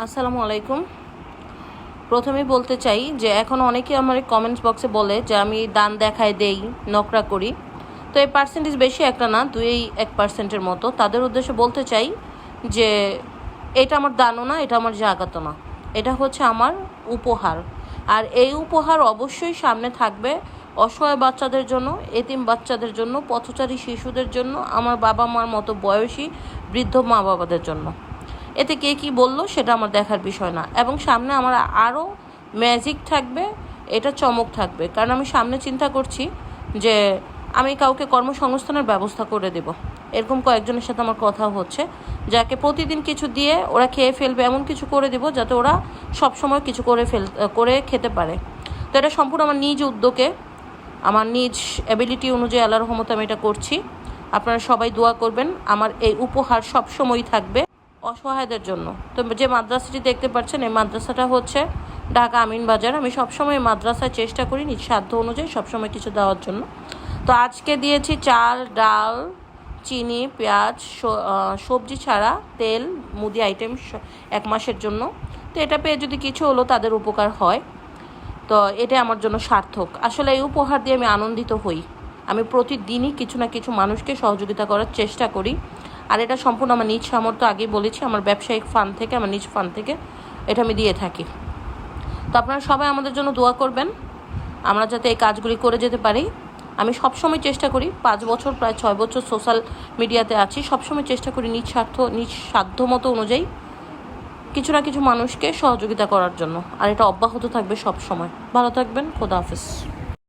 আসসালামু আলাইকুম। প্রথমেই বলতে চাই যে এখন অনেকে আমার কমেন্টস বক্সে বলে যে আমি দান দেখায় দেই, নকরা করি। তো এই পার্সেন্টেজ বেশি একটা না দুই এক পার্সেন্টের মতো। তাদের উদ্দেশ্যে বলতে চাই যে এটা আমার দানও না, এটা আমার জাগাতো না। এটা হচ্ছে আমার উপহার। আর এই উপহার অবশ্যই সামনে থাকবে অসহায় বাচ্চাদের জন্য, এতিম বাচ্চাদের জন্য, পথচারী শিশুদের জন্য, আমার বাবা মার মতো বয়সী বৃদ্ধ মা বাবাদের জন্য। এতে কে কি বলল সেটা আমার দেখার বিষয় না। এবং সামনে আমার আরও ম্যাজিক থাকবে, এটা চমক থাকবে। কারণ আমি সামনে চিন্তা করছি যে আমি কাউকে কর্মসংস্থানের ব্যবস্থা করে দেব। এরকম কয়েকজনের সাথে আমার কথা হচ্ছে। যাকে প্রতিদিন কিছু দিয়ে ওরা খেয়ে ফেলবে, এমন কিছু করে দেব যাতে ওরা সব সময় কিছু করে ফেল, করে খেতে পারে। তো এটা সম্পূর্ণ আমার নিজ উদ্যোগে। আমার নিজ অ্যাবিলিটি অনুযায়ী আল্লাহর রহমতে আমি এটা করছি। আপনারা সবাই দোয়া করবেন। আমার এই উপহার সব সময় থাকবে। অসহায়দের জন্য। তো যে মাদ্রাসাটি দেখতে পাচ্ছেন, এই মাদ্রাসাটা হচ্ছে ঢাকা আমিন বাজার। আমি সবসময় মাদ্রাসায় চেষ্টা করি নিজ সাধ্য অনুযায়ী সবসময় কিছু দেওয়ার জন্য। তো আজকে দিয়েছি চাল, ডাল, চিনি, পেঁয়াজ সবজি ছাড়া তেল, মুদি আইটেম এক মাসের জন্য। তো এটা পেয়ে যদি কিছু হলো তাদের উপকার হয়। তো এটা আমার জন্য সার্থক। আসলে এই উপহার দিয়ে আমি আনন্দিত হই। আমি প্রতিদিনই কিছু না কিছু মানুষকে সহযোগিতা করার চেষ্টা করি। আর এটা সম্পূর্ণ আমার নিজ সামর্থ্য, আগেই বলেছি, আমার ব্যবসায়িক ফান্ড থেকে, আমার নিজ ফান্ড থেকে এটা আমি দিয়ে থাকি। তো আপনারা সবাই আমাদের জন্য দোয়া করবেন, আমরা যাতে এই কাজগুলি করে যেতে পারি। আমি সবসময় চেষ্টা করি, পাঁচ বছর, প্রায় ছয় বছর সোশ্যাল মিডিয়াতে আছি, সবসময় চেষ্টা করি নিজ স্বার্থ, নিজ সাধ্য মতো অনুযায়ী কিছু না কিছু মানুষকে সহযোগিতা করার জন্য। আর এটা অব্যাহত থাকবে সব সময় ভালো থাকবেন, খোদা হাফিজ।